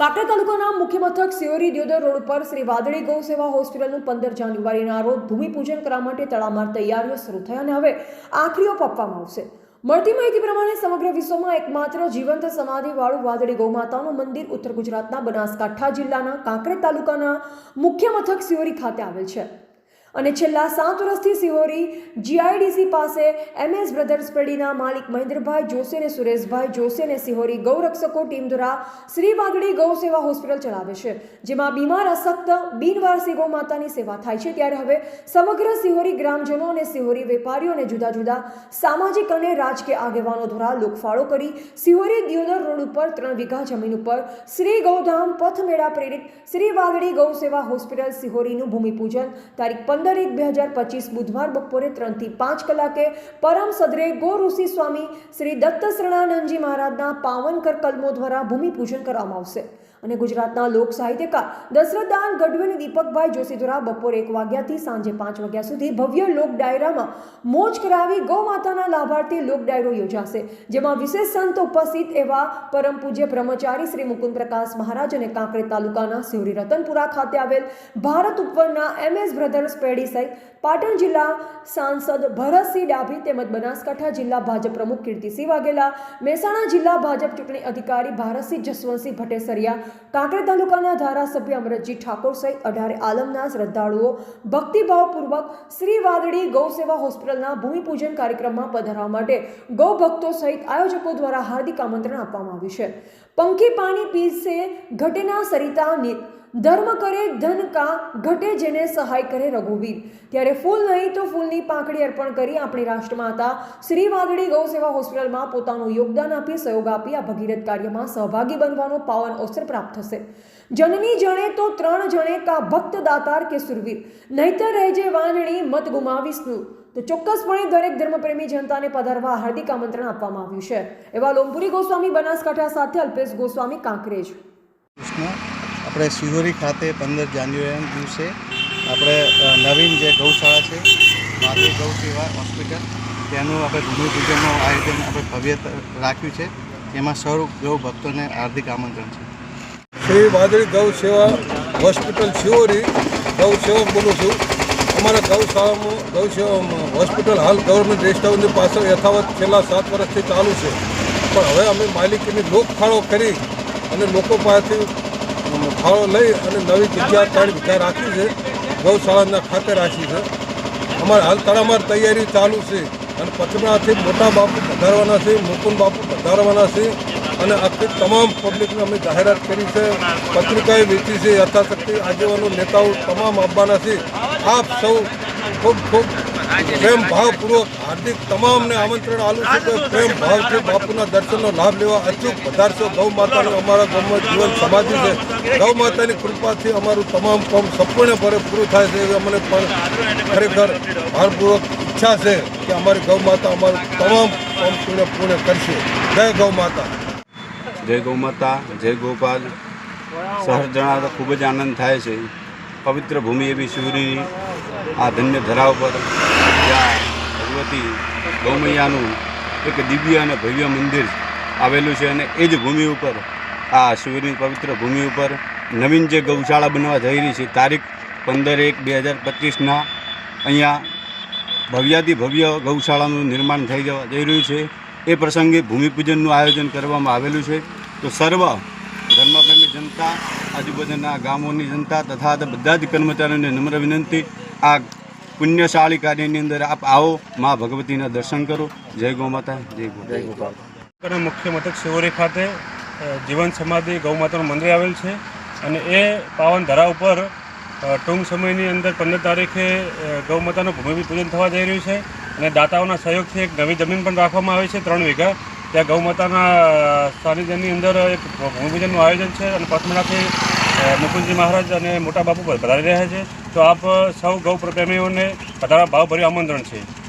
કાંકરા તાલુકાના મુખ્ય મથક સિયોરી દિયોદર રોડ ઉપર શ્રી વાદળી ગૌ સેવા હોસ્પિટલનું પંદર જાન્યુઆરીના રોજ ભૂમિપૂજન કરવા માટે તડામાર તૈયારીઓ શરૂ થઈ અને હવે આખરીઓ આપવામાં આવશે. મળતી માહિતી પ્રમાણે સમગ્ર વિશ્વમાં એકમાત્ર જીવંત સમાધિવાળું વાદળી ગૌમાતાનું મંદિર ઉત્તર ગુજરાતના બનાસકાંઠા જિલ્લાના કાંકરેજ તાલુકાના મુખ્ય મથક સિયોરી ખાતે આવેલ છે. અને છેલ્લા સાત વર્ષથી સિહોરી જીઆઈડીસી પાસે એમએસ બ્રધર્સ પેઢીના માલિક મહેન્દ્રભાઈ જોશી અને સુરેશભાઈ જોશી અને સિહોરી ગૌરક્ષકો ટીમ દ્વારા શ્રી વાગડી ગૌ સેવા હોસ્પિટલ ચલાવે છે, જેમાં બીમાર, અશક્ત, બિનવારસી ગૌ માતાની સેવા થાય છે. ત્યારે હવે સમગ્ર સિહોરી ગ્રામજનો અને સિહોરી વેપારીઓ અને જુદા જુદા સામાજિક અને રાજકીય આગેવાનો દ્વારા લોકફાળો કરી સિહોરી દિયોદર રોડ ઉપર ત્રણ વીઘા જમીન ઉપર શ્રી ગૌધામ પથમેળા પ્રેરિત શ્રી વાગડી ગૌ સેવા હોસ્પિટલ સિહોરીનું ભૂમિપૂજન તારીખ પંદર એક બે હજાર પચીસ બુધવાર બપોરે ત્રણથી પાંચ કલાકે પરમ સદરે ગો ઋષિ સ્વામી શ્રી દત્ત શરણાનંદજી મહારાજના પાવનકર કલમો દ્વારા ભૂમિપૂજન કરવામાં આવશે. અને ગુજરાતના લોક સાહિત્યકાર દશરથદાન ગઢવી દીપકભાઈ જોશી દ્વારા બપોરે એક વાગ્યાથી સાંજે પાંચ વાગ્યા સુધી ભવ્ય લોક ડાયરામાં મોજ કરાવી ગૌ માતાના લાભાર્થી લોક ડાયરો યોજાશે, જેમાં વિશેષ સંત ઉપસ્થિત એવા પરમ પૂજ્ય બ્રહ્મચારી શ્રી મુકુંદ પ્રકાશ મહારાજ અને કાંકરે તાલુકાના સિવરી રતનપુરા ખાતે આવેલ ભારત ઉપરના એમએસ બ્રધર્સ પેઢી સહિત પાટણ જિલ્લા સાંસદ ભરતસિંહ ડાભી તેમજ બનાસકાંઠા જિલ્લા ભાજપ પ્રમુખ કીર્તિસિંહ વાઘેલા, મહેસાણા જિલ્લા ભાજપ ચૂંટણી અધિકારી ભારતસિંહ જસવંતસિંહ ભટ્ટેસરિયા કાંકરેજ તાલુકાના ધારાસભ્ય અમરતજી ઠાકોર સહિત અઢારે આલમના શ્રદ્ધાળુઓ ભક્તિભાવપૂર્વક શ્રી વાદળી ગૌ સેવા હોસ્પિટલના ભૂમિપૂજન કાર્યક્રમમાં પધારવા માટે ગૌ ભક્તો સહિત આયોજકો દ્વારા હાર્દિક આમંત્રણ આપવામાં આવ્યું છે. પંખી પાણી પીસે ઘટેના સરિતા નીર ધર્મ કરે, ધન કા, ઘટે જેને સહાય કરે રઘુવીર. ત્યારે ફૂલ નહીં તો ફૂલની પાંખડી અર્પણ કરી આપણી રાષ્ટ્રમાતા શ્રી વાદળી ગૌ સેવા હોસ્પિટલમાં પોતાનું યોગદાન આપી, સહયોગ આપી આ ભગીરથ કાર્યમાં સહભાગી બનવાનો પાવન અવસર પ્રાપ્ત થશે. જનની જણે તો ત્રણ જણે કા ભક્ત દાતાર કે સુરવીર. નહીતર રહેજે વાંજણી, મત ગુમાવીશનું તો ચોક્કસપણે દરેક ધર્મપ્રેમી જનતાને પધારવા હાર્દિક આમંત્રણ આપવામાં આવ્યું છે. એવા લોમપુરી ગોસ્વામી બનાસકાંઠા સાથે અલ્પેશ ગોસ્વામી કાંકરેજ. આપણે શિહોરી ખાતે પંદર જાન્યુઆરીના દિવસે આપણે નવીન જે ગૌશાળા છે માતૃ ગૌ સેવા હોસ્પિટલ તેનું આપણે ભૂમિપૂજનનું આયોજન આપણે ભવ્ય રાખ્યું છે. એમાં સૌ ગૌ ભક્તોને હાર્દિક આમંત્રણ છે. શ્રી વાદળી ગૌ સેવા હોસ્પિટલ સિહોરી ગૌ સેવક બોલું છું. અમારા ગૌશાળામાં ગૌ સેવા હોસ્પિટલ હાલ ગવર્મેન્ટ રેસ્ટ હાઉસની પાછળ યથાવત છેલ્લા સાત વર્ષથી ચાલુ છે. પણ હવે અમે માલિકીની લોકફાળો કરી અને લોકો પાસેથી ફાળો લઈ અને નવી જગ્યા ત્રણ વીઘા રાખી છે. ગૌશાળાના ખાતે રાખી છે. અમારે હાલ તડામાર તૈયારી ચાલુ છે. અને પચમણાથી મોટા બાપુ પધારવાના છે, મુકુંદ બાપુ પધારવાના છે. અને આખી તમામ પબ્લિકને અમે જાહેરાત કરી છે. પત્રિકાએ વેચી છે, યથાશક્તિ આગેવાનો, નેતાઓ તમામ આપવાના છે. આપ સૌ ખૂબ ખૂબ પ્રેમ ભાવપૂર્વક હાર્દિક તમામને આમંત્રણ આલું છે કે પ્રેમ ભાવથી બાપુના દર્શનનો લાભ લેવા અચૂક પધારશો. ગૌ માતાનું અમારા ગામમાં જીવન સમાધિ છે. ગૌ માતાની કૃપાથી અમારું તમામ કામ સંપૂર્ણપણે પૂરું થાય છે એવી અમને પણ ખરેખર ભારપૂર્વક ઈચ્છા છે કે અમારી ગૌ માતા અમારું તમામ કામ પૂર્ણ પૂર્ણ કરશે. જય ગૌ માતા. જય ગૌ માતા, જય ગોપાલ. શહેર જણાવતા ખૂબ જ આનંદ થાય છે. પવિત્ર ભૂમિ એવી શિવરીની આ ધન્ય ધરા ઉપર જ્યાં ભગવતી ગૌમૈયાનું એક દિવ્ય અને ભવ્ય મંદિર આવેલું છે અને એ જ ભૂમિ ઉપર, આ શિવની પવિત્ર ભૂમિ ઉપર નવીન જે ગૌશાળા બનવા જઈ રહી છે, તારીખ પંદર એક બે હજાર પચીસના અહીંયા ભવ્યાથી ભવ્ય ગૌશાળાનું નિર્માણ થઈ જવા જઈ રહ્યું છે. એ પ્રસંગે ભૂમિપૂજનનું આયોજન કરવામાં આવેલું છે. તો સર્વ ધર્મપ્રેમી જનતા, આજુબાજુના ગામોની જનતા તથા બધા જ કર્મચારીઓને નમ્ર વિનંતી આ પુણ્યશાળી કાર્યની અંદર આપ આવો મા ભગવતીના દર્શન કરો. જય ગૌ માતા જય જય ગોપાલ મુખ્ય મથક શિવોરી ખાતે જીવન સમાધિ ગૌમાતાનું મંદિર આવેલ છે અને એ પાવન ધરા ઉપર ટૂંક સમયની અંદર પંદર તારીખે ગૌ ગૌમાતાનું ભૂમિ પૂજન થવા જઈ રહ્યું છે અને દાતાઓના સહયોગથી એક નવી જમીન પણ રાખવામાં આવી છે ત્રણ વીઘા. ત્યાં ગૌમાતાના માતાના સાનિધ્યની અંદર એક ભૂમિપૂજનનું આયોજન છે અને પથમણાથી મુકુંદજી મહારાજ અને મોટા બાપુ પધારી રહ્યા છે. તો આપ સૌ ગૌ પ્રેમીઓને પધારવા ભાવભર્યું આમંત્રણ છે.